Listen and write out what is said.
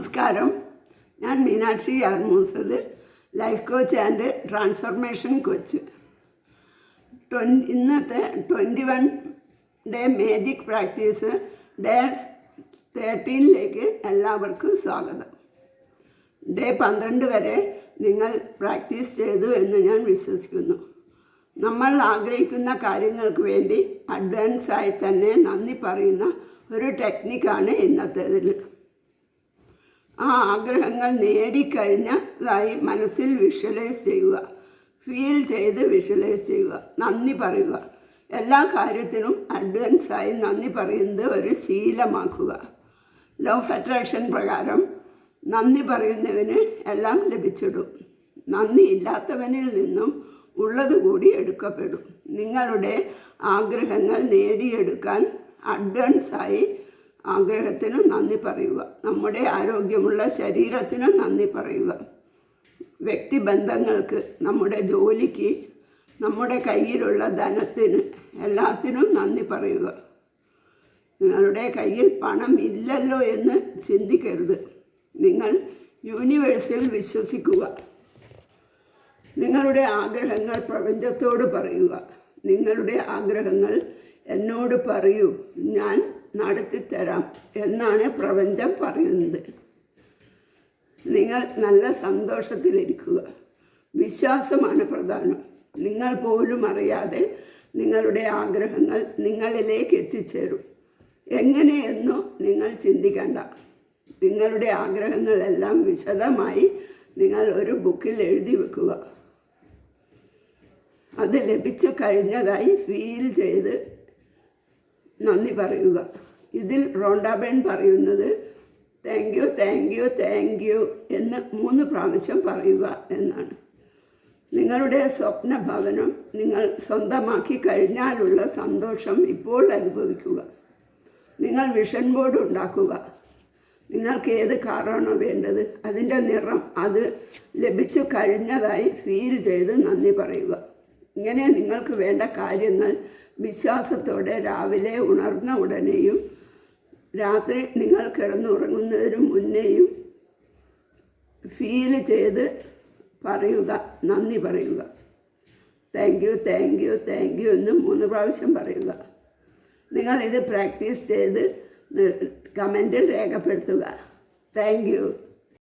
നമസ്കാരം. ഞാൻ Meenakshi R Moosath life coach and transformation coach ട്വൻ- ഇന്നത്തെ twenty one day magic practice day തേർട്ടീനിലേക്ക് എല്ലാവർക്കും സ്വാഗതം. ഡേ പന്ത്രണ്ട് വരെ നിങ്ങൾ പ്രാക്ടീസ് ചെയ്തു എന്ന് ഞാൻ വിശ്വസിക്കുന്നു. നമ്മൾ ആഗ്രഹിക്കുന്ന കാര്യങ്ങൾക്ക് വേണ്ടി അഡ്വാൻസായി തന്നെ നന്ദി പറയുന്ന ഒരു ടെക്നിക്കാണ് ഇന്നത്തേതിൽ ആ ആഗ്രഹങ്ങൾ നേടിക്കഴിഞ്ഞതായി മനസ്സിൽ വിഷ്വലൈസ് ചെയ്യുക. ഫീൽ ചെയ്ത് വിഷ്വലൈസ് ചെയ്യുക. നന്ദി പറയുക. എല്ലാ കാര്യത്തിനും അഡ്വാൻസായി നന്ദി പറയുന്നത് ഒരു ശീലമാക്കുക. ലോ അട്രാക്ഷൻ പ്രകാരം നന്ദി പറയുന്നവന് എല്ലാം ലഭിച്ചിടും. നന്ദി ഇല്ലാത്തവനിൽ നിന്നും ഉള്ളത് കൂടി എടുക്കപ്പെടും. നിങ്ങളുടെ ആഗ്രഹങ്ങൾ നേടിയെടുക്കാൻ അഡ്വാൻസായി ആഗ്രഹത്തിന് നന്ദി പറയുക. നമ്മുടെ ആരോഗ്യമുള്ള ശരീരത്തിന് നന്ദി പറയുക. വ്യക്തിബന്ധങ്ങൾക്ക് നമ്മുടെ ജോലിക്ക് നമ്മുടെ കയ്യിലുള്ള ധനത്തിന് എല്ലാത്തിനും നന്ദി പറയുക. നിങ്ങളുടെ കയ്യിൽ പണം ഇല്ലല്ലോ എന്ന് ചിന്തിക്കരുത്. നിങ്ങൾ യൂണിവേഴ്സിൽ വിശ്വസിക്കുക. നിങ്ങളുടെ ആഗ്രഹങ്ങൾ പ്രപഞ്ചത്തോട് പറയുക. നിങ്ങളുടെ ആഗ്രഹങ്ങൾ എന്നോട് പറയൂ. ഞാൻ നടത്തിത്തരാം എന്നാണ് പ്രപഞ്ചം പറയുന്നത്. നിങ്ങൾ നല്ല സന്തോഷത്തിലിരിക്കുക. വിശ്വാസമാണ് പ്രധാനം. നിങ്ങൾ പോലും അറിയാതെ നിങ്ങളുടെ ആഗ്രഹങ്ങൾ നിങ്ങളിലേക്ക് എത്തിച്ചേരും. എങ്ങനെയെന്നോ നിങ്ങൾ ചിന്തിക്കണ്ട. നിങ്ങളുടെ ആഗ്രഹങ്ങളെല്ലാം വിശദമായി നിങ്ങൾ ഒരു ബുക്കിൽ എഴുതി വെക്കുക. അത് ലഭിച്ചു കഴിഞ്ഞതായി ഫീൽ ചെയ്ത് നന്ദി പറയുക. ഇതിൽ റോണ്ടാബേൺ പറയുന്നത് thank you thank you thank you എന്ന് മൂന്ന് പ്രാവശ്യം പറയുക എന്നാണ്. നിങ്ങളുടെ സ്വപ്ന ഭവനം നിങ്ങൾ സ്വന്തമാക്കി കഴിഞ്ഞാലുള്ള സന്തോഷം ഇപ്പോൾ അനുഭവിക്കുക. നിങ്ങൾ വിഷൻ ബോർഡ് ഉണ്ടാക്കുക. നിങ്ങൾക്ക് ഏത് കാറാണോ വേണ്ടത് അതിന്റെ നിറം അത് ലഭിച്ചു കഴിഞ്ഞതായി ഫീൽ ചെയ്ത് നന്ദി പറയുക. ഇങ്ങനെ നിങ്ങൾക്ക് വേണ്ട കാര്യങ്ങൾ വിശ്വാസത്തോടെ രാവിലെ ഉണർന്ന ഉടനെയും രാത്രി നിങ്ങൾ കിടന്നുറങ്ങുന്നതിന് മുന്നേയും ഫീൽ ചെയ്ത് പറയുക നന്ദി പറയുക. Thank you thank you thank you എന്ന് മൂന്ന് പ്രാവശ്യം പറയുക. നിങ്ങൾ ഇത് പ്രാക്ടീസ് ചെയ്ത് കമന്റിൽ രേഖപ്പെടുത്തുക. Thank you